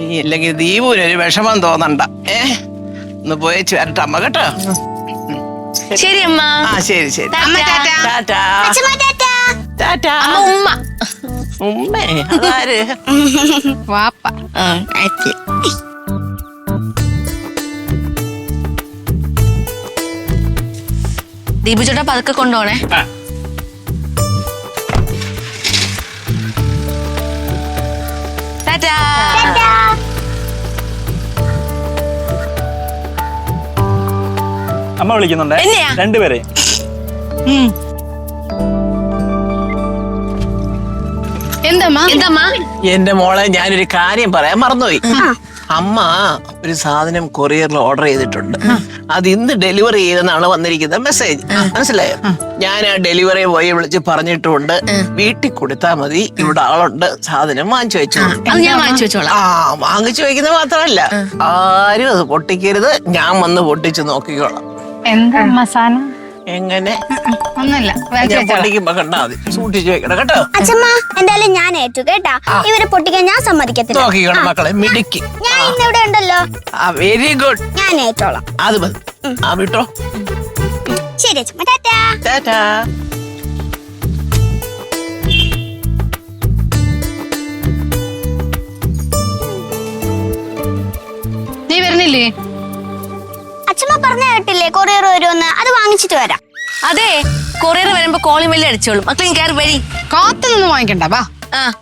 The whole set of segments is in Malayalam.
ഇല്ലെങ്കിൽ ദീപുവിനൊരു വിഷമം തോന്നണ്ട. ഏ? ഒന്ന് പോയി ചേരട്ടെ അമ്മ കേട്ടോ. ശരി അമ്മ. ആ ശരി ശരി. അമ്മ ടാറ്റാ. ടാറ്റാ. അച്ഛമ്മ ടാറ്റാ. ടാറ്റാ. അമ്മ ഉമ്മ. ഉമ്മേ അതാര്? വാപ്പ. ആ. അച്ഛൻ ദീപു ചേട്ടാ പതുക്കെ കൊണ്ടുപോണേ. ടാറ്റാ. അമ്മ വിളിക്കുന്നുണ്ടേ. എന്നെയാ? രണ്ടുപേരെ. എന്തമ്മാ? എന്തമ്മ? എന്റെ മോളെ ഞാനൊരു കാര്യം പറയാൻ മറന്നുപോയി. അമ്മ ഒരു സാധനം കൊറിയറിൽ ഓർഡർ ചെയ്തിട്ടുണ്ട്. അത് ഇന്ന് ഡെലിവറി ചെയ്തെന്നാണ് വന്നിരിക്കുന്ന മെസ്സേജ് മനസ്സിലായോ? ഞാൻ ആ ഡെലിവറി ബോയെ വിളിച്ച് പറഞ്ഞിട്ടുണ്ട്. വീട്ടിൽ കൊടുത്താൽ മതി. ഇവിടെ ആളുണ്ട്. സാധനം വാങ്ങിച്ചു വെച്ചു. അത് ഞാൻ വാങ്ങിച്ചു വെച്ചോളാം. ആ വാങ്ങിച്ചു വെക്കുന്നത് മാത്രമല്ല. ആരും അത് പൊട്ടിക്കരുത്. ഞാൻ വന്ന് പൊട്ടിച്ച് നോക്കിക്കോളാം. എന്താ മസാന എങ്ങനെ? ഒന്നുമില്ല. ഞാൻ പൊട്ടിക്കുമ്പോ കണ്ടാ മതി. സൂക്ഷിച്ചു വെക്കണം കേട്ടോ. അച്ഛമ്മ എന്തായാലും ഞാൻ ഏറ്റു കേട്ടാ. ഇവരെ പൊട്ടിക്കാൻ ഞാൻ സമ്മതിക്കത്തില്ല. നോക്കിക്കോണം മക്കളെ മിടുക്കി. ഞാൻ ഇന്ന് ഇവിടെ ഉണ്ടല്ലോ. വെരി ഗുഡ് ഞാൻ ഏറ്റോളാം. അത് മതി. ആ വിട്ടോ. ശരി അച്ഛമ്മ ടാറ്റാ. ടാറ്റാ. നീ വരുന്നില്ലേ? പറഞ്ഞ കേട്ടില്ലേ? കൊറിയർ വരുമെന്ന് അത് വാങ്ങിച്ചിട്ട് വരാം. അതെ കൊറിയർ വരുമ്പോ കോളിംഗ് ബെല്ല് അടിച്ചോളും. മക്കളും കയറി വരി കാത്തു നിന്ന് വാങ്ങിക്കണ്ട വാ. ആ.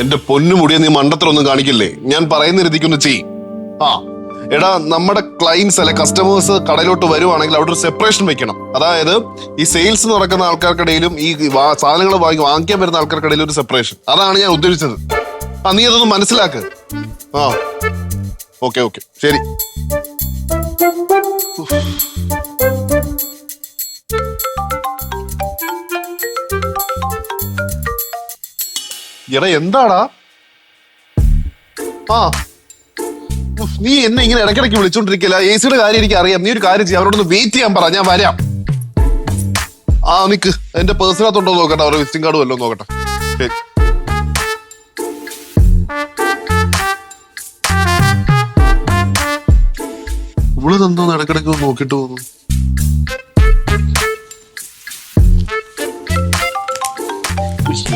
എന്റെ പൊന്നു മുടിയെ നീ മണ്ടത്തിലൊന്നും കാണിക്കില്ലേ? ഞാൻ പറയുന്ന രീതിക്കൊന്ന് ചെയ് ആ. എടാ നമ്മുടെ ക്ലയൻസ് അല്ലെ കസ്റ്റമേഴ്സ് കടയിലോട്ട് വരുവാണെങ്കിൽ അവിടെ ഒരു സെപ്പറേഷൻ വെക്കണം. അതായത് ഈ സെയിൽസ് നടക്കുന്ന ആൾക്കാർക്കിടയിലും ഈ സാധനങ്ങൾ വാങ്ങി വാങ്ങിക്കാൻ വരുന്ന ആൾക്കാർക്കിടയിലും ഒരു സെപ്പറേഷൻ അതാണ് ഞാൻ ഉദ്ദേശിച്ചത്. ആ നീ അതൊന്ന് മനസ്സിലാക്ക്. ആ. Okay okay. ശരി. എടാ എന്താടാ? ആ. നീ എന്നെ ഇങ്ങനെ ഇടയ്ക്കിടയ്ക്ക് വിളിച്ചോണ്ടിരിക്കില്ല? എ സിയുടെ കാര്യം എനിക്ക് അറിയാം. നീ ഒരു കാര്യം ചെയ്യാം. അവരോടൊന്ന് വെയിറ്റ് ചെയ്യാൻ പറ. ഞാൻ വരാം. ആ നിക്ക്. എന്റെ പേഴ്സിനകത്തുണ്ടോ നോക്കട്ടെ അവരുടെ വിസിറ്റിംഗ് കാർഡ് വല്ലതും നോക്കട്ടെ. ശരി. ഇവളിതെന്തോന്ന് ഇടക്കിടക്ക് നോക്കിട്ട് പോകുന്നു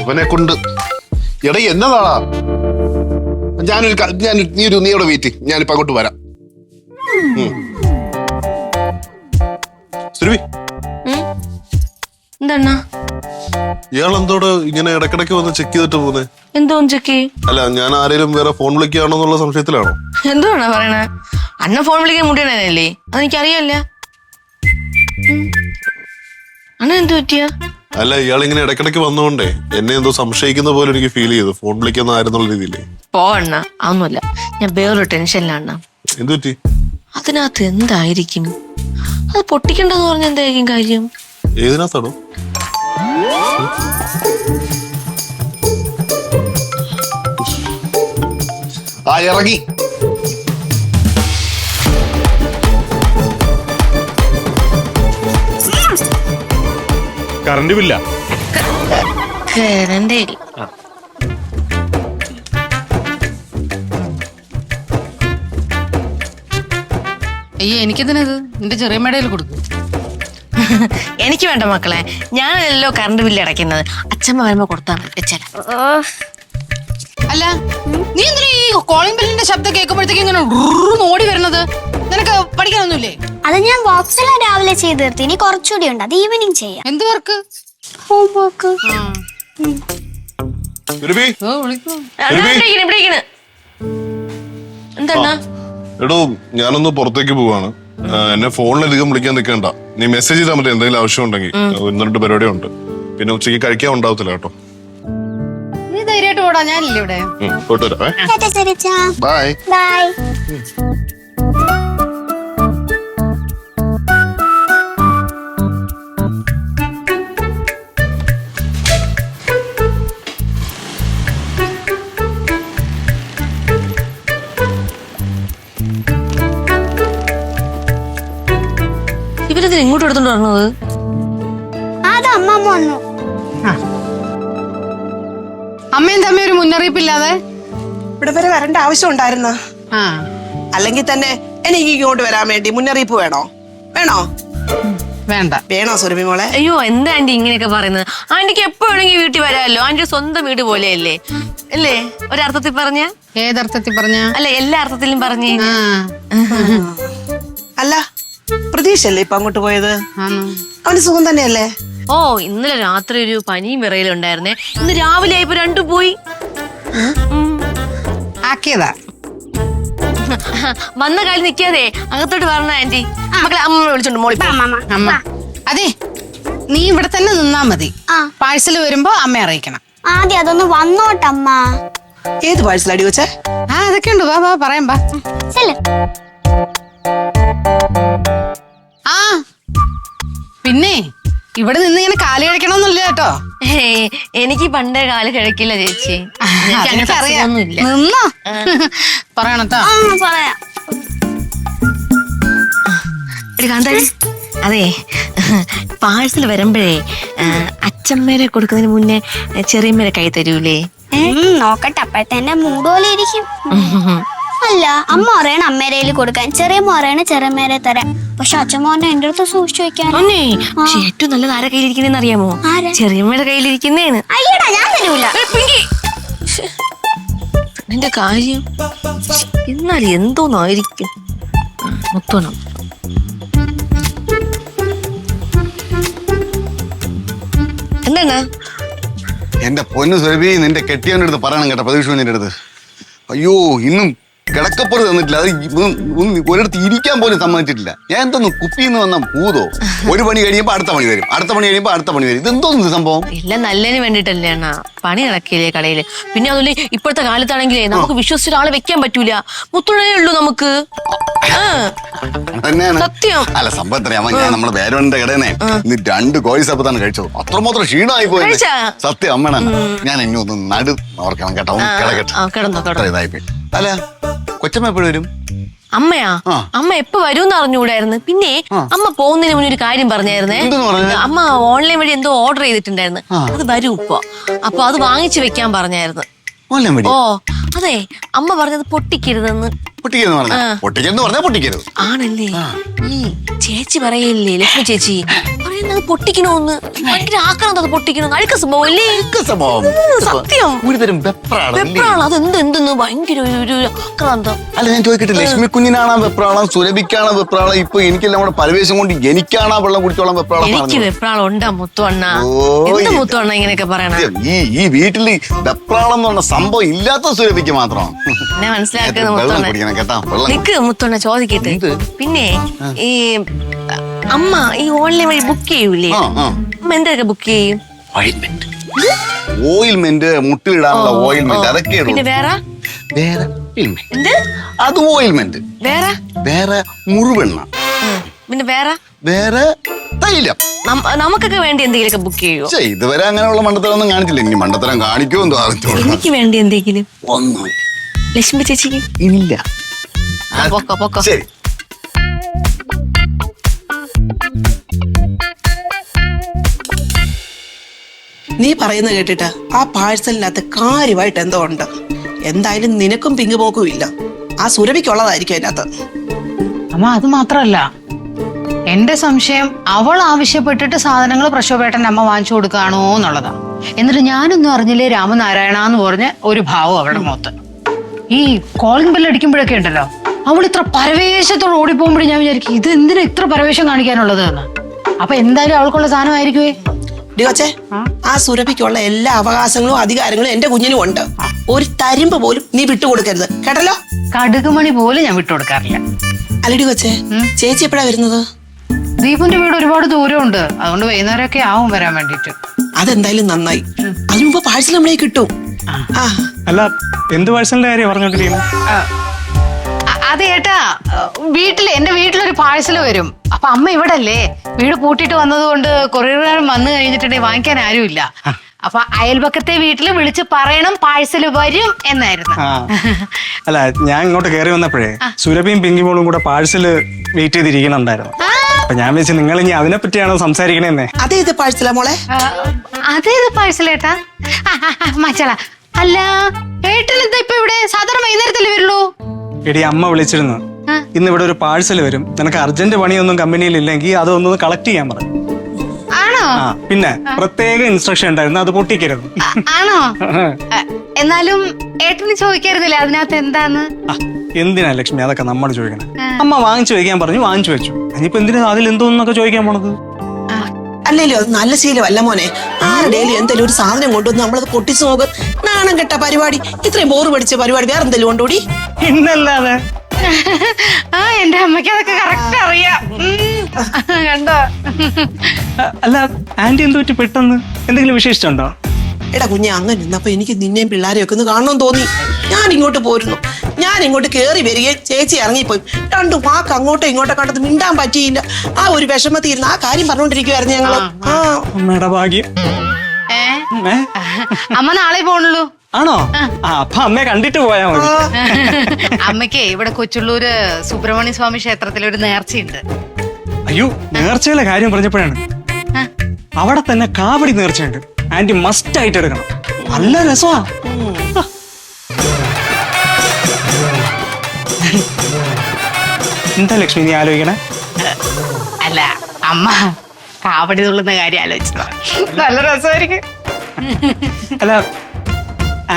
ഇവനെ കൊണ്ട് എടാ എന്നതാടാ? ഞാനൊരു ഞാൻ നീ ഒരു നീ അവിടെ വെയിറ്റ് ഞാനിപ്പോ അങ്ങോട്ട് വരാം. സുരഭി. എന്താണ് ഇയാൾ എന്തോട് ഇങ്ങനെ ഇടക്കിടക്ക് വന്ന് ചെക്ക് ചെയ്തിട്ട് പോകുന്നേ? എന്തോ ചെക്ക് അല്ല ഞാൻ ആരെങ്കിലും വേറെ ഫോൺ വിളിക്കുകയാണോ എന്നുള്ള സംശയത്തിലാണോ? എന്തുവാണ് പറയണേ? അണ്ണൻ ഫോൺ വിളിക്കാൻ മുടിയണല്ലേ അതെനിക്കറിയല്ല. അണ്ണൻ എന്ത് പറ്റിയ? അല്ല ഇയാൾ ഇങ്ങനെ ഇടക്കിടക്ക് വന്നുകൊണ്ടേ എന്നെ എന്തോ സംശയിക്കുന്ന പോലെ എനിക്ക് ഫീൽ ചെയ്തു. ഫോൺ വിളിക്കുന്ന ആരെന്നുള്ള രീതിയിലേ. പോ അണ്ണ. അതൊന്നുമല്ല. ഞാൻ വേറൊരു ടെൻഷനിലാണ് എന്തു പറ്റി? അതിനകത്ത് എന്തായിരിക്കും? അത് പൊട്ടിക്കണ്ടെന്ന് പറഞ്ഞ എന്തായിരിക്കും കാര്യം? ഏതിനകത്താണോ? ആ ഇറങ്ങി. കറണ്ട് ബില്ല. കേറണ്ടേ അയ്യോ എനിക്കെന്തിനത് നിന്റെ ചെറിയ മേടയിൽ കൊടുക്കും. എനിക്ക് വേണ്ട മക്കളെ. ഞാനല്ലോ കറണ്ട് ബില്ല് അടയ്ക്കുന്നത്. അച്ഛമ്മ വരുമ്പോ കൊടുത്താൽ മതി വെച്ചാല അല്ല നീ എന്തിനാ ഈ കോളിംഗ് ബില്ലിന്റെ ശബ്ദം കേൾക്കുമ്പോഴത്തേക്ക് ഇങ്ങനെ ഉറുന്ന് ഓടി വരുന്നത്? നിനക്ക് പഠിക്കാനൊന്നുമില്ലേ? അത് ഞാൻ ബോക്സിലെ രാവിലെ ചെയ്ത് തീർത്തി. ഇനി കുറച്ചുകൂടി ഉണ്ട്. അത് ഈവനിങ് ചെയ്യാം. എന്ത് വർക്ക് ഹോംവർക്ക് സുരഭി ഓ വിളിക്കൂ. എന്താണ് എടോ ഞാനൊന്ന് പുറത്തേക്ക് പോവാണ്. എന്നെ ഫോണിലധികം വിളിക്കാൻ നിൽക്കണ്ട. നീ മെസ്സേജ് ചെയ്താൽ മതി എന്തെങ്കിലും ആവശ്യം ഉണ്ടെങ്കിൽ ഒന്ന് രണ്ട് പരിപാടി ഉണ്ട് പിന്നെ ഉച്ചയ്ക്ക് കഴിക്കാൻ ഉണ്ടാവത്തില്ല കേട്ടോ. നീ ധൈര്യമായിട്ട് പോടാ ഞാനില്ലേ ഇവിടെ. പോയിട്ട് വരാം ബൈ ബൈ ഇവരെന്തിനാ ഇങ്ങോട്ട് എടുത്തോണ്ട് വരണത് അത് അമ്മമ്മ വന്നു. അമ്മയും തമ്മി ഒരു മുന്നറിയിപ്പില്ലാതെ? ഇവിടെ വരെ വരേണ്ട ആവശ്യം ഉണ്ടായിരുന്ന? ആ. അല്ലെങ്കിൽ തന്നെ എനിക്ക് ഇങ്ങോട്ട് വരാൻ വേണ്ടി മുന്നറിയിപ്പ് വേണോ? വേണോ? വേണ്ട. വേണോ സുരഭി മോളെ? അയ്യോ എന്താ ആന്റി ഇങ്ങനെയൊക്കെ പറയുന്നത്? ആന്റിക്ക് എപ്പോഴെങ്കിൽ വീട്ടിൽ വരാമല്ലോ. ആന്റി സ്വന്തം വീട് പോലെയല്ലേ? അല്ലേ? ഒരർത്ഥത്തിൽ പറഞ്ഞ? ഏതർത്ഥത്തിൽ പറഞ്ഞ? അല്ല എല്ലാ അർത്ഥത്തിലും പറഞ്ഞേ. അല്ല ഇപ്പൊ അങ്ങോട്ട് പോയത്? അവന് സുഖം തന്നെയല്ലേ? ഓ ഇന്നലെ രാത്രി ഒരു പനിയും വിറയിലും ഉണ്ടായിരുന്നേ. ഇന്ന് രാവിലെ ആയപ്പോ രണ്ടും പോയി. ആക്കിയതാ. വന്ന കാലി നിക്കാതെ അകത്തോട്ട് വരണ ആന്റി? മക്കളെ അമ്മ വിളിച്ചോണ്ട് മോളി. അമ്മ. അതെ നീ ഇവിടെ തന്നെ നിന്നാ മതി. പാഴ്സൽ വരുമ്പോ അമ്മ അറിയിക്കണം. ആദ്യം അതൊന്ന് വന്നോട്ടമ്മ. ഏത് പാഴ്സലടി വെച്ചേ? ആ അതൊക്കെ ഉണ്ട്. വാ വാ പറയാം വാ. ഇവിടെ നിന്ന് ഇങ്ങനെ കാൽ കഴിക്കണമെന്നില്ല കേട്ടോ. എനിക്ക് പണ്ടേ കാൽ കിഴക്കില്ല ചേച്ചി. എനിക്ക് അങ്ങനത്തെ അറിയാം അസുഖമൊന്നുമില്ല. നിന്നോ? പറയണട്ടോ ആ പറയാം. എടി കാന്താരി അതെ പാഴ്സൽ വരുമ്പോഴേ ആ, അച്ഛമ്മേരെ കൊടുക്കുന്നതിന് മുന്നേ ചെറിയമ്മേരെ കൈ തരൂലേ? ഉം, നോക്കട്ടെ അപ്പോഴത്തെ മൂട് പോലെ ഇരിക്കും. അല്ല അമ്മ പറയണ അമ്മേരയിൽ കൊടുക്കാൻ. ചെറിയ പറയണ ചെറിയമ്മേരെ തരാം പക്ഷെ അച്ഛമ്മോനെ എന്റെ അടുത്ത് സൂക്ഷിച്ചു വെക്കാൻ. അന്നേ പക്ഷെ ഏറ്റവും നല്ലത് ആരെ കയ്യിലിരിക്കുന്നതെന്ന് അറിയാമോ ആരാ? ചെറിയമ്മയുടെ കയ്യിലിരിക്കുന്നേന്ന്. അയ്യടാ ഞാൻ തരൂല. നിന്റെ കാര്യം എന്നാൽ എന്തോന്നായിരിക്കും? ആ, മുത്തോണം. എന്താണ് എന്റെ പൊന്നു സുരഭി നിന്റെ കെട്ടിയവന്റെ അടുത്ത് പറയണം കേട്ടോ പ്രതീക്ഷ നിന്റെ അടുത്ത്. അയ്യോ ഇന്നും കിടക്കപ്പുറത്ത് തന്നിട്ടില്ല. അത് ഒരിടത്ത് ഇരിക്കാൻ പോലും സമ്മതിച്ചിട്ടില്ല. ഞാൻ എന്തോന്ന് കുപ്പിന്ന് വന്ന പൂതോ ഒരു പണി കഴിയുമ്പോ അടുത്ത പണി വരും. അടുത്ത പണി കഴിയുമ്പോ അടുത്ത പണി വരും. ഇതെന്തോന്ന് ഇത് സംഭവം? ഇല്ല നല്ലതിന് വേണ്ടിട്ടല്ലേ അണ്ണാ. പണി നടക്കില്ലേ കടയിൽ? പിന്നെ അതുപോലെ ഇപ്പോഴത്തെ കാലത്താണെങ്കിലേ നമുക്ക് വിശ്വസിച്ച ഒരാളെ വെക്കാൻ പറ്റൂല. മുത്തുണേ ഉള്ളൂ നമുക്ക്. സത്യം. അല്ല സംഭവം ഞാൻ നമ്മുടെ പേരവന്റെ കടേനെ ഇന്ന് രണ്ട് കോഴിസ് അപ്പത്താണ് കഴിച്ചത്. അത്രമാത്രം ക്ഷീണമായി പോയി സത്യം അമ്മണ. ഞാൻ ഇനി ഒന്ന് നടു ഓർക്കണം കേട്ടോ. കിടക്കട്ടെ. ഇതായി പോയി അല്ല കൊച്ചമ്മ എപ്പോഴും വരും? അമ്മയാ? അമ്മ എപ്പോ വരും അറിഞ്ഞുകൂടായിരുന്നു. പിന്നെ അമ്മ പോകുന്നതിന് മുന്നേ ഒരു കാര്യം പറഞ്ഞായിരുന്നേ. അമ്മ ഓൺലൈൻ വഴി എന്തോ ഓർഡർ ചെയ്തിട്ടുണ്ടായിരുന്നു. അത് വരും ഇപ്പൊ. അപ്പൊ അത് വാങ്ങിച്ചു വെക്കാൻ പറഞ്ഞായിരുന്നു. ഓ അതെ. അമ്മ പറഞ്ഞത് പൊട്ടിക്കരുതെന്ന്. പൊട്ടിക്കരുത് പറഞ്ഞ. പറഞ്ഞാൽ പൊട്ടിക്കരുത്. ആണല്ലേ? ഈ ചേച്ചി പറയല്ലേ ലക്ഷ്മി ചേച്ചി? പറയുന്നത് പൊട്ടിക്കണോന്ന്. ഭയങ്കര അത് അഴുക്ക സംഭവം സത്യം. ഒരുതരം അല്ലേ? വെപ്രാളം. അത് എന്ത് എന്തെന്ന്? ഭയങ്കര ഒരു ഒരു ആക്രാന്തം. അല്ല ഞാൻ ചോദിക്കട്ടെ ലക്ഷ്മി കുഞ്ഞിനാണോ വെപ്രാളം? സുരഭിക്കാണോ വെപ്രാളം? ഇപ്പൊ എനിക്കെല്ലാം കൂടെ പരവേശം കൊണ്ട് എനിക്കാണോ വെള്ളം കുടിച്ചോളാം വെപ്രാളം എനിക്ക് പറഞ്ഞത്? വെപ്രാളം ഉണ്ടാ മുത്തുവണ്ണ എന്ത് മുത്തുവണ്ണ ഇങ്ങനെയൊക്കെ പറയണ? ഈ ഈ വീട്ടിൽ വെപ്രാളം എന്ന് പറഞ്ഞ സംഭവം ഇല്ലാത്ത സുരഭിക്ക് മാത്രം. എന്നെ മനസ്സിലാക്കുന്ന വെള്ളം മുത്തുവണ്ണ? കുടിക്കണം കേട്ടാ. വെള്ളം നിക്ക് മുത്തുവണ്ണ ചോദിക്കട്ടെ. എന്ത്? പിന്നെ ഈ അമ്മ ഈ ഓൺലൈൻ വഴി ബുക്ക് ചെയ്യൂലേ? ആ ആ. അമ്മ എന്തൊക്കെ ബുക്ക് ചെയ്യും? ഓയിൽമെന്റ് ഓയിൽമെന്റ് മുട്ടിലിടാനുള്ള ഓയിൽമെന്റ് അതൊക്കെ പിന്നെ വേറെ? വേറെ ointment. എന്ത്? അത് ഓയിൽമെന്റ് വേറെ? വേറെ മുറിവെണ്ണ. ഉം. പിന്നെ വേറെ? വേറെ തൈലം. നം- നമുക്കൊക്കെ വേണ്ടി എന്തെങ്കിലുമൊക്കെ ബുക്ക് ചെയ്യുമോ പക്ഷേ ഇതുവരെ അങ്ങനെയുള്ള മണ്ടത്തരം ഒന്നും കാണിച്ചില്ല. ഇനി മണ്ടത്തരം കാണിക്കുമോ എന്തോ അറിഞ്ഞോളൂ എനിക്ക് വേണ്ടി എന്തെങ്കിലും? ഒന്നും ലക്ഷ്മി ചേച്ചി. ഇല്ല. ആ, പൊക്കോ പൊക്കോ. ശരി. നീ പറയുന്ന കേട്ടിട്ട് ആ പാഴ്സലിനകത്ത് കാര്യമായിട്ട് എന്തോ ഉണ്ട്. എന്തായാലും നിനക്കും പിങ്ക് പോക്കും ഇല്ല. ആ സുരഭിക്കുള്ളതായിരിക്കും അതിനകത്ത്. അമ്മ അത് മാത്രല്ല. എന്റെ സംശയം അവൾ ആവശ്യപ്പെട്ടിട്ട് സാധനങ്ങൾ പ്രശോപേട്ടൻ അമ്മ വാങ്ങിച്ചു കൊടുക്കുകയാണോ എന്നുള്ളതാ. എന്നിട്ട് ഞാനൊന്നും അറിഞ്ഞില്ലേ രാമനാരായണ എന്ന് പറഞ്ഞ ഒരു ഭാവം അവളുടെ മുഖത്ത്. ഈ കോളിംഗ് ബെൽ അടിക്കുമ്പോഴൊക്കെ ഉണ്ടല്ലോ അവൾ ഇത്ര പരവേശത്തോട് ഓടിപ്പോകുമ്പോഴേ ഞാൻ വിചാരിക്കും ഇത് എന്തിനാ ഇത്ര പരവേശം കാണിക്കാനുള്ളത് എന്ന്. അപ്പൊ എന്തായാലും അവൾക്കുള്ള സാധനമായിരിക്കുവേ? ഡി കൊച്ചേ ആ? സുരഭിക്കുള്ള എല്ലാ അവകാശങ്ങളും അധികാരങ്ങളും എന്റെ കുഞ്ഞിനും ഉണ്ട്. ഒരു തരിമ്പ് പോലും നീ വിട്ടുകൊടുക്കരുത്. കേട്ടല്ലോ? കടുകുമണി പോലും ഞാൻ വിട്ടുകൊടുക്കാറില്ല. അല്ലടി കൊച്ചേ ചേച്ചി എപ്പോഴാ വരുന്നത്? ദീപുന്റെ വീട് ഒരുപാട് ദൂരമുണ്ട്. അതുകൊണ്ട് വൈകുന്നേരമൊക്കെ ആവും വരാൻ വേണ്ടിട്ട് അതെന്തായാലും നന്നായി. അതിനുമ്പോ പാഴ്സൽ നമ്മളെ കിട്ടും. അല്ല എന്ത് പാഴ്സലിന്റെ കാര്യം പറഞ്ഞോണ്ടിരിക്കുന്നു? അതെ ഏട്ടാ വീട്ടിൽ എന്റെ വീട്ടിലൊരു പാഴ്സൽ വരും. അപ്പൊ അമ്മ ഇവിടെ അല്ലേ വീട് പൂട്ടിട്ട് വന്നതുകൊണ്ട് കൊറിയറുകാരൻ വന്നു കഴിഞ്ഞിട്ടുണ്ടെങ്കിൽ വാങ്ങിക്കാൻ ആരുമില്ല. അപ്പൊ അയൽപക്കത്തെ വീട്ടിൽ വിളിച്ച് പറയണം പാഴ്സൽ വരും എന്നായിരുന്നു. അല്ല ഞാൻ ഇങ്ങോട്ട് കയറി വന്നപ്പോഴേ സുരഭിയും പിങ്കിമോളും കൂടെ പാഴ്സൽ വെയിറ്റ് ചെയ്തിരിക്കണുണ്ടായിരുന്നു. അപ്പൊ ഞാൻ വെച്ച് നിങ്ങൾ ഇനി അതിനെ പറ്റിയാണോ സംസാരിക്കണേന്നേ. അതേത് പാഴ്സലാ മോളെ? അതേ ഇത് പാഴ്സൽ ഏട്ടാ മച്ചള അല്ല ഏട്ടൻ എന്താ ഇപ്പൊ ഇവിടെ? സാധാരണ വൈകുന്നേരത്തല്ലേ വരുള്ളൂ? എടി അമ്മ വിളിച്ചിരുന്നു. ഇന്ന് ഇവിടെ ഒരു പാഴ്സൽ വരും. നിനക്ക് അർജന്റ് പണിയൊന്നും കമ്പനിയിൽ ഇല്ലെങ്കിൽ അതൊന്ന് കളക്ട് ചെയ്യാൻ പറഞ്ഞു ആണോ? പിന്നെ പ്രത്യേക ഇൻസ്ട്രക്ഷൻ ഉണ്ടായിരുന്നു. അത് പൊട്ടിക്കരുത്. ആണോ? എന്നാലും ഏട്ടന് ചോദിക്കായിരുന്നില്ല അതിനകത്ത് എന്താന്ന്? എന്തിനാ ലക്ഷ്മി? അതൊക്കെ നമ്മൾ ചോദിക്കണം. അമ്മ വാങ്ങിച്ചു വെക്കാൻ പറഞ്ഞു വാങ്ങിച്ചു വെച്ചു. ഇനിയിപ്പോ എന്തിനാ അതിൽ എന്തോന്നൊക്കെ ചോദിക്കാൻ പോണത്? അല്ലല്ലോ അത് നല്ല ശീലമല്ല മോനെ. ആരുടെയും എന്തെങ്കിലും ഒരു സാധനം കൊണ്ടുവന്ന് നമ്മളത് പൊട്ടിച്ചു നോക്കും. നാണം കെട്ട പരിപാടി. ഇത്രയും ബോറ് പഠിച്ച പരിപാടി വേറെ എന്തെങ്കിലും കൊണ്ടുകൂടി പിന്നല്ലാതെ? ആ എന്റെ അമ്മയ്ക്ക് അതൊക്കെ കറക്റ്റ് അറിയാം. ഉം. കണ്ടോ? അ- അല്ല ആന്റി എന്ത് പറ്റി പെട്ടെന്ന്? എന്തെങ്കിലും വിശേഷിച്ചുണ്ടോ? എടാ കുഞ്ഞെ അങ്ങനെ നിന്നപ്പോ എനിക്ക് നിന്നെയും പിള്ളേരെയും ഒക്കെ ഒന്ന് കാണണമെന്ന് തോന്നി. ഞാൻ ഇങ്ങോട്ട് പോരുന്നു. ഞാൻ ഇങ്ങോട്ട് കയറി വരികയും ചേച്ചി ഇറങ്ങിപ്പോയി. രണ്ടും വാക്ക് അങ്ങോട്ടോ ഇങ്ങോട്ടോ കണ്ടത് മിണ്ടാൻ പറ്റിയില്ല. ആ ഒരു വിഷമത്തിൽ ഇരുന്ന് ആ കാര്യം പറഞ്ഞോണ്ടിരിക്കുവായിരുന്നു ഞങ്ങൾ. ആ അമ്മയുടെ ഭാഗ്യം. ഏ? ഏ? അമ്മ നാളെ പോണുള്ളൂ. ആണോ? ആ. അപ്പൊ അമ്മയെ കണ്ടിട്ട് പോയാ മതി. അമ്മയ്ക്ക് ഇവിടെ കൊച്ചുള്ളൂര് സുബ്രഹ്മണ്യ സ്വാമി ക്ഷേത്രത്തിൽ ഒരു നേർച്ചയുണ്ട്. അയ്യോ നേർച്ചയിലെ കാര്യം പറഞ്ഞപ്പോഴാണ്. അവിടെ തന്നെ കാവടി നേർച്ചയുണ്ട്. ആന്റി മസ്റ്റ് ആയിട്ട് എടുക്കണം. നല്ല രസമാ. എന്താ ലക്ഷ്മി നീ ആലോചിക്കണേ? അല്ല അമ്മ കാവടി തുള്ളുന്ന കാര്യം ആലോചിച്ചതാ. നല്ല രസമായിരിക്കും. അല്ല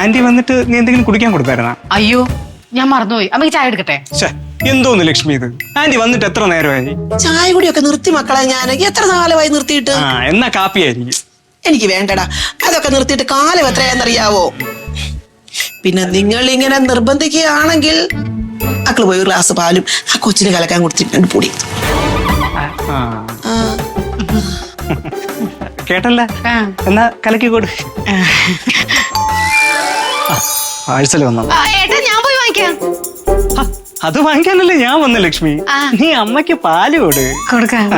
ആന്റി വന്നിട്ട് നീ എന്തെങ്കിലും കുടിക്കാൻ കൊടുത്തായിരുന്നാ അയ്യോ ഞാൻ മറന്നുപോയി. അമ്മയ്ക്ക് ചായ എടുക്കട്ടെ? എന്തോന്ന് ലക്ഷ്മി ഇത്? ആന്റി വന്നിട്ട് എത്ര നേരമായി? ചായ കുടിയൊക്കെ നിർത്തി മക്കളെ ഞാൻ. എത്ര കാലമായി നിർത്തിയിട്ട്? ആ എന്നാ കാപ്പിയായിരിക്കും. എനിക്ക് വേണ്ടടാ. അതൊക്കെ നിർത്തിയിട്ട് കാലം എത്രയാണെന്നറിയാവോ? പിന്നെ നിങ്ങൾ ഇങ്ങനെ നിർബന്ധിക്കുകയാണെങ്കിൽ മക്കൾ പോയി ഒരു ഗ്ലാസ് പാലും ആ കൊച്ചിന് കലക്കാൻ കൊടുത്തിട്ട് രണ്ട് പൊടി. കേട്ടല്ല. എന്നാ കലക്കി കൊടു. വന്നു? ഞാൻ പോയി വാങ്ങിക്കാം. അത് വാങ്ങിക്കാനല്ലേ ഞാൻ വന്നു ലക്ഷ്മി. നീ അമ്മയ്ക്ക് പാൽ കൊടു. കൊടുക്കാം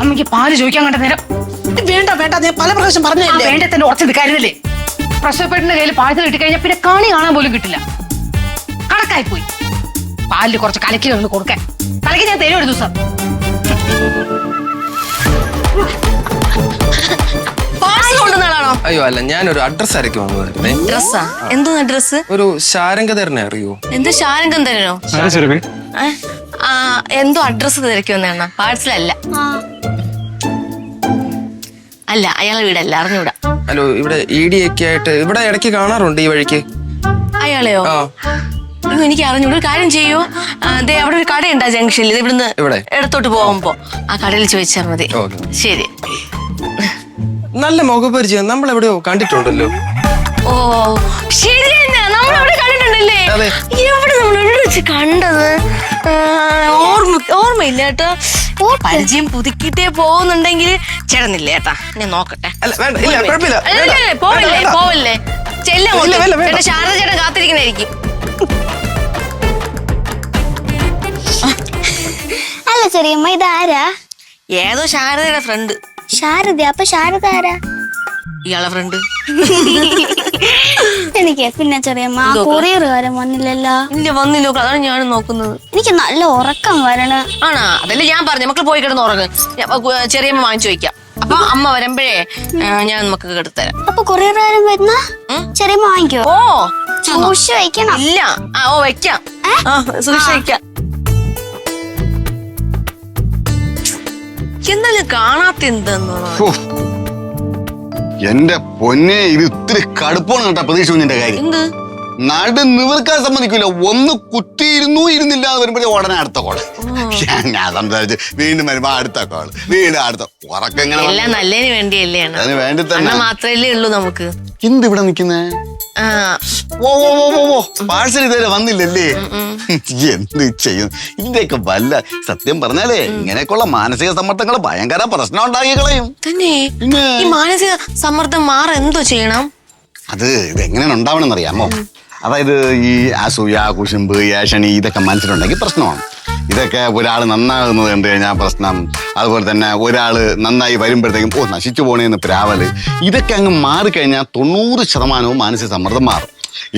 അമ്മയ്ക്ക് പാൽ ചോദിക്കാൻ കണ്ട നേരം വേണ്ട വേണ്ട ഞാൻ പല പ്രാവശ്യം ആ വേണ്ട തന്നെ ഉറച്ചു നിൽക്കായിരുന്നില്ലേ പ്രസവപ്പെട്ടിന്റെ കയ്യിൽ പാഴ്സൽ കിട്ടി കഴിഞ്ഞാൽ പിന്നെ കണി കാണാൻ പോലും കിട്ടില്ല. കണക്കായി പോയി പാലിൽ കുറച്ച് കലക്കി ഒന്ന് കൊടുക്കാൻ. കലക്കി ഞാൻ തരും ഒരു ദിവസം. അയ്യോ അല്ല ഞാനൊരു അഡ്രസ് ആയിരിക്കും വന്നതായിരുന്നേ ഡ്രസ്സാ എന്തോന്ന് ഡ്രസ്സ് ഒരു ശാരംഗധരനെ അറിയോ? എന്ത് ശാരംഗം തരണോ എന്തോ അഡ്രസ് തിരക്കുമെന്നാണ്. പാഴ്സലല്ല. അല്ല അയാളെ വീടല്ല അറിഞ്ഞൂടാ. ഹലോ ഇവിടെ ഇ ഡി ഒക്കെ ആയിട്ട് ഇവിടെ ഇടയ്ക്ക് കാണാറുണ്ട് ഈ വഴിക്ക്? അയാളെയോ? ആ. അയ്യോ എനിക്ക് അറിഞ്ഞൂടാ. ഒരു കാര്യം ചെയ്യൂ. ആ, ദേ അവിടെ ഒരു കടയുണ്ട് ആ ജംഗ്ഷനിൽ. ഇത് ഇവിടുന്ന് എവിടെ? ഇടത്തോട്ട് പോകുമ്പോ. ആ കടയിൽ ചോദിച്ചാൽ മതി. ഓക്കേ. ശരി. നല്ല മുഖപരിചയം. നമ്മൾ എവിടെയോ കണ്ടിട്ടുണ്ടല്ലോ. ഓ ശരി. അതെ. എവിടെ നമ്മൾ എവിടെ വെച്ച് കണ്ടത്? ആ, ഓർമ്മ ഓർമ്മയില്ല കേട്ടോ. പരിചയം പുതുക്കിട്ടേ പോകുന്നുണ്ടെങ്കിൽ ചേട്ടനില്ല ചേട്ടാ ഞാൻ നോക്കട്ടെ. അല്ല വേണ്ട ഇല്ല കുഴപ്പമില്ല. അല്ല, പോവല്ലേ വേണ്ട. പോവല്ലേ. ചെല്ലാം ഇല്ല, വേണ്ട, വേണ്ട. ചേട്ടാ ശാരദ ചേട്ടൻ കാത്തിരിക്കുന്നതായിരിക്കും. അല്ല ചെറിയമ്മ ഇതാരാ? ഏതോ ശാരദയുടെ ഫ്രണ്ട്. ശാരദ അപ്പൊ ശാരദ ആരാ? ഇയാളെ ഫ്രണ്ട് എനിക്ക് പിന്നെ ചെറിയമ്മ ആ കൊറിയറുകാരൻ വന്നില്ലല്ലോ. ഇല്ല വന്നില്ലോ. അതാണ് ഞാൻ നോക്കുന്നത്. എനിക്ക് നല്ല ഉറക്കം വരണ. ആണാ? അതല്ലേ ഞാൻ പറഞ്ഞു. മക്കൾ പോയി കിടന്ന് ഉറങ്ങ്. ചെറിയ ചെറിയമ്മ വാങ്ങിച്ചു വയ്ക്കാം. അപ്പൊ അമ്മ വരുമ്പോഴേ ഞാൻ നമുക്ക് കെടുത്തരാം. അപ്പൊ കൊറിയറുകാരൻ വരുന്ന? ചെറിയമ്മ വാങ്ങിക്കോ? ഓ സൂക്ഷിച്ചു വയ്ക്കണം. ഇല്ല. ആ ഓ വെക്കാം സൂക്ഷിച്ചു വയ്ക്കാം. എന്നാലും കാണാത്ത എന്തെന്ന് ഹോ. എന്റെ പൊന്നെ ഇത് ഇത്തിരി കടുപ്പാണ് കേട്ടോ പ്രതീക്ഷ കുഞ്ഞിന്റെ കാര്യം. നടു നിവർക്കാൻ സമ്മതിക്കില്ല ഒന്ന് കുത്തിയിരുന്നു ഇരുന്നില്ല എന്ന് വരുമ്പോഴേ ഉടനെ അടുത്ത കോൾ. ഞാൻ സംസാരിച്ച് വീണ്ടും വരുമ്പോ അടുത്ത കോൾ. വീണ്ടും അടുത്ത ഉറക്കം വേണ്ടി തന്നെ. മാത്രമല്ലേ മാത്രല്ലേ ഉള്ളൂ നമുക്ക്. എന്ത് ഇവിടെ നിക്കുന്നേ ഓ ഓ ഓ ഓ പാഴ്സൽ ഇതുവരെ വന്നില്ലല്ലേ? എന്ത് ചെയ്യും ഇതിന്റെയൊക്കെ വല്ല സത്യം പറഞ്ഞാലേ ഇങ്ങനെയൊക്കെയുള്ള മാനസിക സമ്മർദ്ദങ്ങൾ ഭയങ്കര പ്രശ്നം ഉണ്ടാക്കി കളയും. തന്നെ? ഈ മാനസിക സമ്മർദ്ദം മാറ എന്തോ ചെയ്യണം? അത് ഇത് എങ്ങനെയാണ് ഉണ്ടാവണമെന്ന് അറിയാമോ അതായത് ഈ അസൂയ കുശുമ്പ് ഏഷണി ഇതൊക്കെ മനസ്സിലുണ്ടെങ്കിൽ പ്രശ്നമാണ്. ഇതൊക്കെ ഒരാൾ നന്നാകുന്നത് കണ്ടു കഴിഞ്ഞാൽ പ്രശ്നം? അതുപോലെ തന്നെ ഒരാൾ നന്നായി വരുമ്പോഴത്തേക്കും ഓ നശിച്ചു പോണേന്ന് പ്രാവൽ. ഇതൊക്കെ അങ്ങ് മാറിക്കഴിഞ്ഞാൽ തൊണ്ണൂറ് ശതമാനവും മാനസിക സമ്മർദ്ദം മാറും.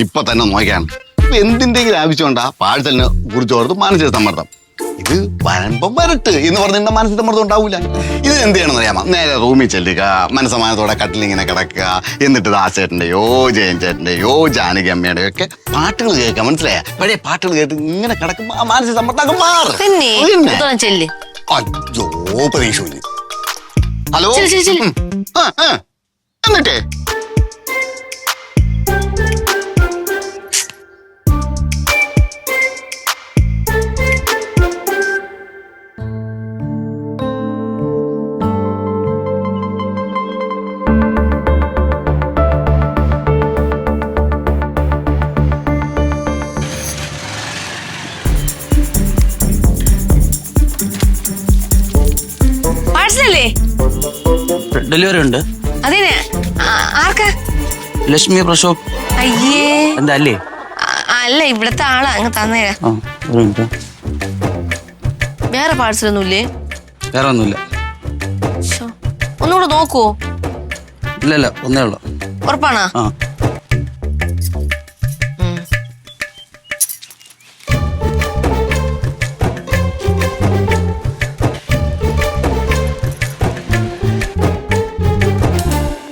ഇപ്പൊ തന്നെ നോക്കിയാണ് ഇപ്പൊ എന്തിന്റെങ്കിലും ആവശ്യമുണ്ടാ പാഴ്സലിനെ കുറിച്ച് ഓർത്ത് മാനസിക സമ്മർദ്ദം. ഇത് വരുമ്പം വരട്ട് എന്ന് പറഞ്ഞ എന്റെ മനസ്സിൽ സമ്മർദ്ദം ഉണ്ടാവൂല. ഇത് എന്ത് ചെയ്യണമെന്ന് അറിയാമോ നേരെ റൂമിൽ ചെല്ലുക മനസ്സമാനത്തോടെ കട്ടിലിങ്ങനെ കിടക്കുക എന്നിട്ട് ദാസേട്ടന്റെയോ ജയൻ ചേട്ടന്റെയോ ജാനകി അമ്മയുടെയോ ഒക്കെ പാട്ടുകൾ കേൾക്കുക മനസ്സിലായ? പഴയ പാട്ടുകൾ കേട്ട് ഇങ്ങനെ കിടക്കുമ്പോ ആ മാനസിക സമ്മർദ്ദം മാറും. അയ്യോ പ്രതീക്ഷ ഹലോ. എന്നിട്ടേ? ഡെലിവറി ഉണ്ട് അതെ. ആർക്കാ? ലക്ഷ്മി പ്രശോഭ് അയ്യേ. എന്താ അല്ലേ? അല്ല ഇവിടത്തെ ആളാ അങ്ങ് തന്നേരാ. ആ ഒരു മിനിറ്റ്. വേറെ പാഴ്സലൊന്നും ഇല്ലേ വേറെ ഒന്നുമില്ല. ശ്ശോ. ഒന്നുകൂടെ നോക്കുവോ? ഇല്ല ഇല്ല ഒന്നേ ഉള്ളൂ. ഉറപ്പാണോ? ആ.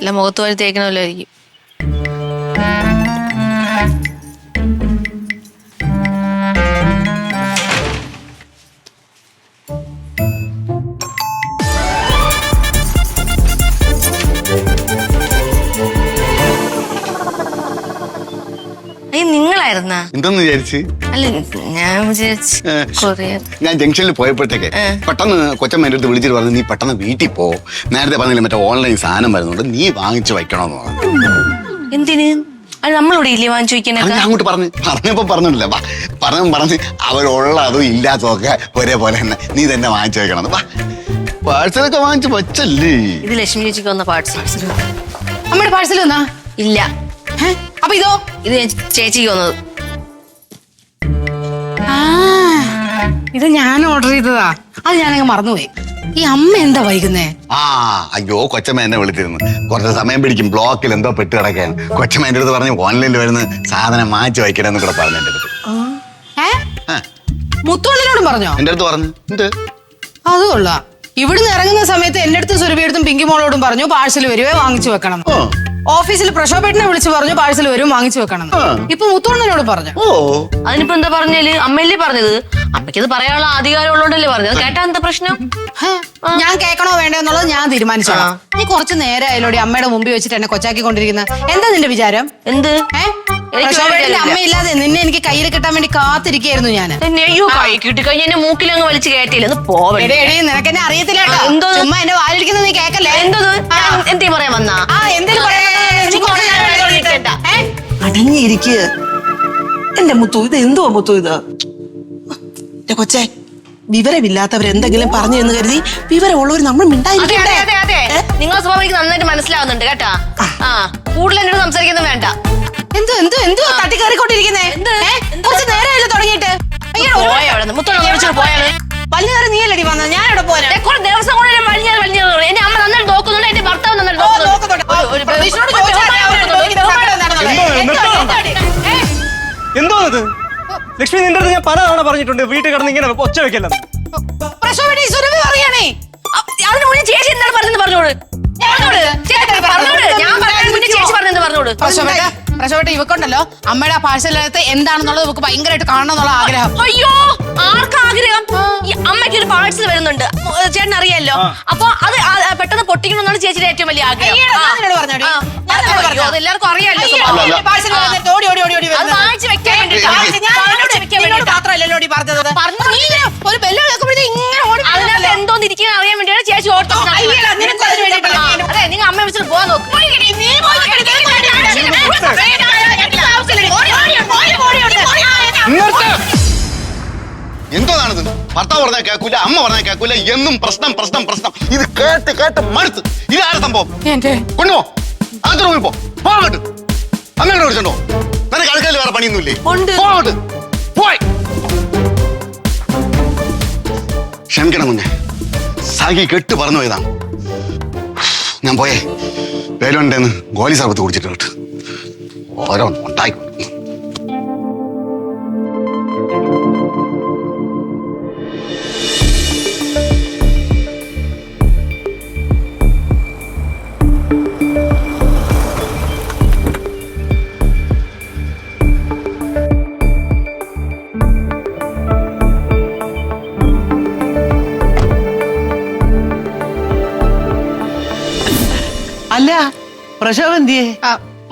ഇല്ല മുഖത്ത് വഴി ആയിരിക്കും. എന്തെന്ന് വിചാരിച്ച്? അല്ല ഞാൻ വിചാരിച്ചു ഏ. കൊറിയർ. ഞാൻ ജംഗ്ഷനിൽ പോയപ്പോഴത്തേക്ക് പെട്ടെന്ന് കൊച്ചമ്മ എന്റെ അടുത്ത് വിളിച്ചിട്ട് പറഞ്ഞു നീ പെട്ടെന്ന് വീട്ടിൽ പോ. നേരത്തെ പറഞ്ഞില്ല മറ്റേ ഓൺലൈൻ സാധനം വരുന്നുണ്ട് നീ വാങ്ങിച്ചു വയ്ക്കണമെന്ന് പറഞ്ഞു. എന്തിന്? അത് നമ്മളിവിടെ ഇല്ലേ വാങ്ങിച്ചു അത് വയ്ക്കാനൊക്കെ ഞാൻ അങ്ങോട്ട് പറഞ്ഞു. പറഞ്ഞപ്പോ പറഞ്ഞില്ല വാ പറഞ്ഞു പറഞ്ഞ് അവരുള്ളതും ഇല്ലാത്തതും ഒക്കെ ഒരേപോലെ തന്നെ നീ തന്നെ വാങ്ങിച്ചു വെക്കണം വാ പാഴ്സലൊക്കെ വാങ്ങിച്ചു വച്ചല്ലേ? ഇത് ലക്ഷ്മി ചേച്ചിക്ക് വന്ന പാഴ്സൽ അമ്മയുടെ പാഴ്സൽ വന്നാ? ഇല്ല? അപ്പൊ ഇതോ ഇത് ഞാൻ ചേച്ചിക്ക് വന്നത്. ആ ഇത് ഞാൻ ഓർഡർ ചെയ്തതാ. അത് ഞാനങ്ങ് മറന്നുപോയി. ഈ അമ്മ എന്താ വൈകുന്നേ? ആ അയ്യോ കൊച്ചമ്മ എന്നെ വിളിച്ചിരുന്നു. കുറച്ച് സമയം പിടിക്കും ബ്ലോക്കിൽ എന്തോ പെട്ട് കിടക്കാൻ. കൊച്ചമ്മ എന്റെ അടുത്ത് പറഞ്ഞു ഓൺലൈനിൽ വരുന്ന സാധനം മാറ്റി വയ്ക്കണമെന്ന് കൂടെ പറഞ്ഞു എന്റെ അടുത്ത്. ഏ? ആ, പറഞ്ഞോ? എന്റെ അടുത്ത് പറഞ്ഞു. എന്ത്? അത് കൊള്ളാം. ഇവിടുന്ന് ഇറങ്ങുന്ന സമയത്ത് എന്റെ അടുത്ത് സുരഭിയടുത്തും പിങ്കി മോളോടും പറഞ്ഞു പാഴ്സൽ വരുവേ വാങ്ങിച്ചു വെക്കണം. ഓ. ഓഫീസിൽ പ്രശോഭേട്ടനെ വിളിച്ച് പറഞ്ഞു പാഴ്സൽ വരും വാങ്ങിച്ചു വെക്കണം. ഇപ്പൊ മുത്തോണ്ണനോട് പറഞ്ഞു. ഓ. അതിനിപ്പോ എന്താ പറഞ്ഞാൽ? അമ്മയല്ലേ പറഞ്ഞത്? അമ്മയ്ക്ക് ഇത് പറയാനുള്ള അധികാരം ഉള്ളതുകൊണ്ടല്ലേ പറഞ്ഞത്? കേട്ടാ എന്താ പ്രശ്നം? ഞാൻ കേൾക്കണോ വേണ്ടോ എന്നുള്ളത് ഞാൻ തീരുമാനിച്ചോളാം. നീ കുറച്ച് നേരം അയലോടി അമ്മയുടെ മുമ്പിൽ വെച്ചിട്ട് എന്നെ കൊച്ചാക്കി കൊണ്ടിരിക്കുന്ന എന്താ നിന്റെ വിചാരം? എന്ത്? അമ്മയില്ലാതെ നിന്നെ എനിക്ക് കയ്യിൽ കിട്ടാൻ വേണ്ടി കാത്തിരിക്കായിരുന്നു ഞാൻ എന്നെ അയ്യോ കൈ കിട്ടി മൂക്കിലങ്ങ് വലിച്ചു കേട്ടില്ല എടേ നിനക്ക് എന്നെ അറിയത്തില്ല എന്തോ? ചുമ്മാ എന്റെ വാലിരിക്കുന്നത് നീ കേക്കല്ലേ? എന്തോ എന്തേ പറയാൻ വന്നാ? ആ എന്തേലും പറയാ നീ കുറച്ച് നേരം ഇവിടെ തുടങ്ങിയിട്ട്. അടങ്ങിയിരിക്കുക എന്റെ മുത്തു ഇത് എന്തുവാ മുത്തു ഇത്? കൊച്ചെ വിവരമില്ലാത്തവരെന്തെങ്കിലും പറഞ്ഞു എന്ന് കരുതി വിവരമുള്ളവർ നമ്മൾ സ്വഭാവം എനിക്ക് നന്നായിട്ട് മനസ്സിലാവുന്നുണ്ട് കേട്ടാ. ആ. കൂടുതൽ എന്നോട് സംസാരിക്കുന്നു വേണ്ട. എന്തോ എന്തോ എന്തോ തട്ടിക്കേറിക്കൊണ്ടിരിക്കുന്നേ? കുറച്ച് തുടങ്ങിയിട്ട്. നീ അല്ലടി വന്നത്. ഞാൻ ഇവിടെ പോരാ കുറെ ദിവസം എന്റെ അമ്മ നന്നായിട്ട് നോക്കുന്നുണ്ട് എന്റെ ഭർത്താവ് നന്നായിട്ട് നോക്കുന്നുണ്ട്. എന്തോ, ലക്ഷ്മി നിന്റെ അടുത്ത് ഞാൻ പല തവണ പറഞ്ഞിട്ടുണ്ട് വീട്ടിൽ കിടന്ന് ഇങ്ങനെ ഒച്ച വെക്കല്ലെന്ന്. പറയണേ അ, മുന്നേ ചേച്ചി എന്താണ് പറഞ്ഞോട് പറഞ്ഞോട് ചേച്ചി പറഞ്ഞോട് പ്രശോഭേട്ട പ്രശോഭേട്ട ഇവക്കുണ്ടല്ലോ അമ്മയുടെ ആ പാഴ്സലകത്ത് എന്താണെന്നുള്ളത് ഇവക്ക് ഭയങ്കരമായിട്ട് കാണണം എന്നുള്ള ആഗ്രഹം അയ്യോ ആർക്കാഗ്രഹം ഈ അമ്മയ്ക്ക് ഒരു പാഴ്സൽ വരുന്നുണ്ട് ചേട്ടൻ അറിയാലോ അപ്പൊ അത് ആ- പെട്ടെന്ന് പൊട്ടിക്കണമെന്നാണ് ചേച്ചിയുടെ ഏറ്റവും വലിയ ആഗ്രഹം ആ. ഞാൻ നിന്നോട് പറഞ്ഞോടി. ആ. ഞാൻ നിന്നോട് അയ്യോ, അത് എല്ലാവർക്കും അറിയാലോ അയ്യോ, സ്വഭാവം. പാഴ്സൽ വന്നിട്ട് ഓടി ഓടി ഓടി ഓടി അത് വരുന്നത്. വാങ്ങിച്ച് വെക്കാൻ വേണ്ടിട്ടാ. വാങ്ങിച്ച് ഞാൻ വാങ്ങിച്ച് വെക്കാൻ നിന്നോട് വേണ്ടിട്ടാ. മാത്രമല്ലല്ലോ ഓടി പറഞ്ഞത് പറഞ്ഞു. നീ ഇങ്ങനെ ഒരു ബെല്ല് ഇങ്ങനെ ഓടി അതിനകത്ത് അറിയാൻ വേണ്ടിയാണ് ചേച്ചി ഓട്ടം ഓ, അയ്യടാ, നിനക്ക് അതിന് വേണ്ടിയിട്ടല്ല. അതെ നിങ്ങൾ അമ്മ വിളിച്ചിട്ട് പോവാൻ നോക്ക് എന്തോന്നാണിത്? ഭർത്താവ് പറഞ്ഞാൽ കേൾക്കൂല അമ്മ പറഞ്ഞാൽ കേൾക്കൂല എന്നും പ്രശ്നം പ്രശ്നം പ്രശ്നം. ഇത് കേട്ട് കേട്ട് മടുത്ത്. ഇതാരെ സംഭവം? എന്റെ. കൊണ്ടുപോ. ആദ്യ റൂമിൽ പോ. പോകട്ട് അമ്മയോട് വിളിച്ചോ നിനക്ക് അടുക്കളയിൽ വേറെ പണിയൊന്നുമില്ലേ. പോകട്ട് പോയി. ക്ഷമിക്കണം മുന്നേ സാഗി കെട്ട് പറഞ്ഞു പോയതാണ് ഞാൻ പോയേ. വേലുണ്ടെന്ന് ഗോലി സർബത്ത് കുടിച്ചിട്ട് കേട്ട് ഓരോ ഉണ്ടായിക്കോ. പ്രശോഭ എന്തിയേ?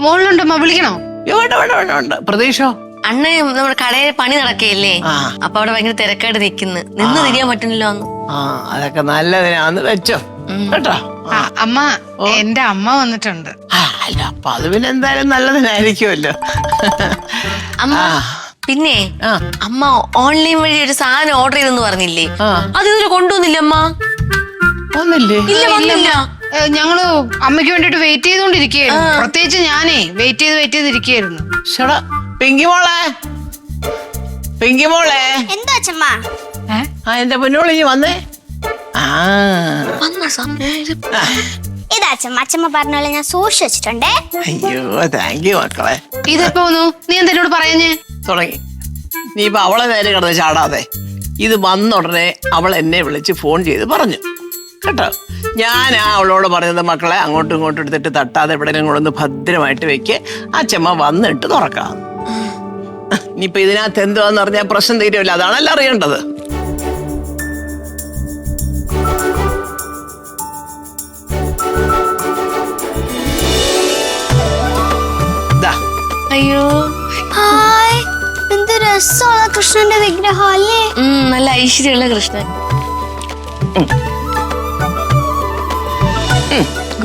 മോളിലുണ്ടമ്മ വിളിക്കണോ? അയ്യോ, വേണ്ട വേണ്ട വേണ്ട വേണ്ട. പ്രദേശോ അണ്ണ നമ്മുടെ കടയിൽ പണി നടക്കയില്ലേ ആ. അപ്പൊ അവിടെ ഭയങ്കര തിരക്കായിട്ട് നിക്കുന്നു നിന്ന് തിരിയാൻ പറ്റുന്നില്ലോ അന്ന്. ആ അതൊക്കെ നല്ലതിനാന്ന് വെച്ചോ. കേട്ടോ? ആ, അമ്മ എന്റെ അമ്മ വന്നിട്ടുണ്ട്. ആ, അല്ല അപ്പൊ അത് പിന്നെ എന്തായാലും നല്ലതിനായിരിക്കുമല്ലോ. അമ്മ ആ. പിന്നെ ആ. അമ്മ ഓൺലൈൻ വഴി ഒരു സാധനം ഓർഡർ ചെയ്തെന്ന് പറഞ്ഞില്ലേ? ആ. അത് ഇതുവരെ കൊണ്ടുവന്നില്ല അമ്മ? ഒന്നില്ലേ ഇല്ല വന്നില്ല. ഞങ്ങൾ അമ്മയ്ക്ക് വേണ്ടിട്ട് വെയിറ്റ് ചെയ്തോണ്ടിരിക്കുകയായിരുന്നു. പ്രത്യേകിച്ച് ഞാനേ വെയിറ്റ് ചെയ്ത് വെയിറ്റ് ചെയ്തിരിക്കുകയായിരുന്നു. ഷടാ പിങ്കി മോളെ. പിങ്കി മോളെ. എന്താ അച്ഛമ്മ? ആ എന്റെ പൊന്നോൾ ഇനി വന്നേ. ആ. വന്ന സമയം ആ, ഇതാ അച്ഛമ്മ അച്ഛമ്മ പറഞ്ഞ പോലെ ഞാൻ സൂക്ഷിച്ചു വെച്ചിട്ടുണ്ടേ. അയ്യോ താങ്ക് യു മക്കളെ. ഇതെപ്പോ വന്നു? നീ എന്താ എന്നോട് പറഞ്ഞേ തുടങ്ങി. നീ ഇപ്പൊ അവളെ നേരെ കിടന്ന് ചാടാതെ. ഇത് വന്നുടനെ അവൾ എന്നെ വിളിച്ച് ഫോൺ ചെയ്ത് പറഞ്ഞു. കേട്ടോ ഞാൻ ആ അവളോട് പറഞ്ഞത് മക്കളെ അങ്ങോട്ടും ഇങ്ങോട്ടും എടുത്തിട്ട് തട്ടാതെ എവിടെയെങ്കിലും കൊണ്ടൊന്ന് ഭദ്രമായിട്ട് വെക്ക്. ആ ചെമ്മ വന്നിട്ട് തുറക്കാം. ഇനിയിപ്പൊ ഇതിനകത്ത് എന്തുവാന്ന് പറഞ്ഞാൽ പ്രശ്നം തീരുമല്ല അതാണല്ലോ അറിയേണ്ടത്. ദാ, അയ്യോ. ഹായ്. എന്ത് രസമുള്ള കൃഷ്ണന്റെ വിഗ്രഹം അല്ലേ? നല്ല ഐശ്വര്യമുള്ള കൃഷ്ണൻ.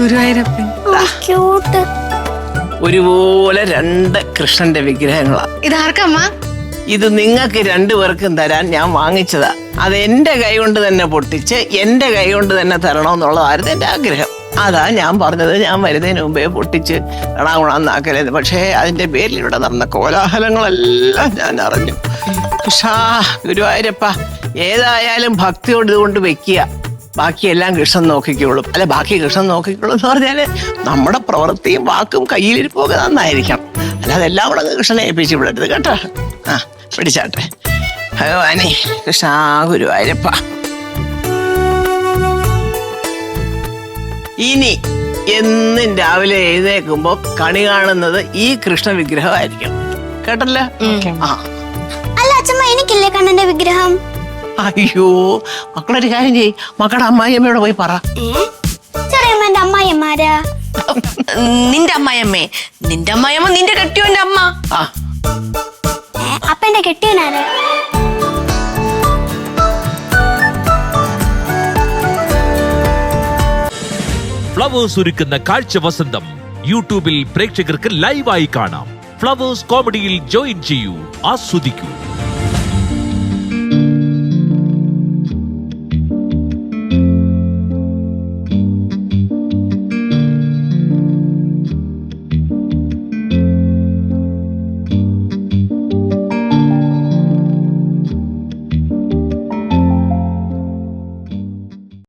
ഗുരുവായൂരപ്പൻ. ക്യൂട്ട് ഒരുപോലെ രണ്ട് കൃഷ്ണന്റെ വിഗ്രഹങ്ങളാ. ഇതാർക്കമ്മ? ഇത് നിങ്ങൾക്ക് രണ്ടുപേർക്കും തരാൻ ഞാൻ വാങ്ങിച്ചതാ. അത് എന്റെ കൈ കൊണ്ട് തന്നെ പൊട്ടിച്ച് എന്റെ കൈ കൊണ്ട് തന്നെ തരണമെന്നുള്ളതായിരുന്നു എന്റെ ആഗ്രഹം. അതാ ഞാൻ പറഞ്ഞത്. ഞാൻ വരുന്നതിന് മുമ്പേ പൊട്ടിച്ച് എടാകുണാന്നാക്കരുത് പക്ഷേ അതിന്റെ പേരിൽ ഇവിടെ നടന്ന കോലാഹലങ്ങളെല്ലാം ഞാൻ അറിഞ്ഞു. ഗുരുവായൂരപ്പ ഏതായാലും ഭക്തിയോട് ഇതുകൊണ്ട് വെക്കുക. ബാക്കിയെല്ലാം കൃഷ്ണൻ നോക്കിക്കോളും. അല്ല ബാക്കി കൃഷ്ണൻ നോക്കിക്കോളും എന്ന് പറഞ്ഞാൽ നമ്മുടെ പ്രവൃത്തിയും വാക്കും കയ്യിലിരിപ്പൊക്കെ നന്നായിരിക്കണം. അല്ലാതെ എല്ലാം കൂടെ കൃഷ്ണനെ ഏൽപ്പിച്ച് വിടരുത് കേട്ടോ. ആ പിടിച്ചാട്ടെ. ഭഗവാനെ കൃഷ്ണ ഗുരുവായൂരപ്പ. ഇനി എന്നും രാവിലെ എഴുന്നേൽക്കുമ്പോ കണി കാണുന്നത് ഈ കൃഷ്ണ വിഗ്രഹമായിരിക്കണം. കേട്ടല്ലോ? ആ. അല്ല അച്ഛമ്മ എനിക്കില്ലേ കണ്ണന്റെ വിഗ്രഹം? അയ്യോ മക്കളൊരു കാര്യം ചെയ് മക്കളുടെ അമ്മായിയമ്മയോട് പോയി പറ. ഏ ചെറിയമ്മന്റെ അമ്മായിയമ്മാരാ? നിന്റെ അമ്മായിയമ്മേ. നിന്റെ അമ്മായിയമ്മ നിന്റെ കെട്ടിയോന്റെ അമ്മ. അപ്പന്റെ കെട്ടിയോനാണ് കെട്ടിയനാരാ? ഫ്ലവേഴ്സ് ഒരുക്കുന്ന കാഴ്ച വസന്തം യൂട്യൂബിൽ പ്രേക്ഷകർക്ക് ലൈവായി കാണാം. ഫ്ലവേഴ്സ് കോമഡിയിൽ ജോയിൻ ചെയ്യൂ. ആസ്വദിക്കൂ.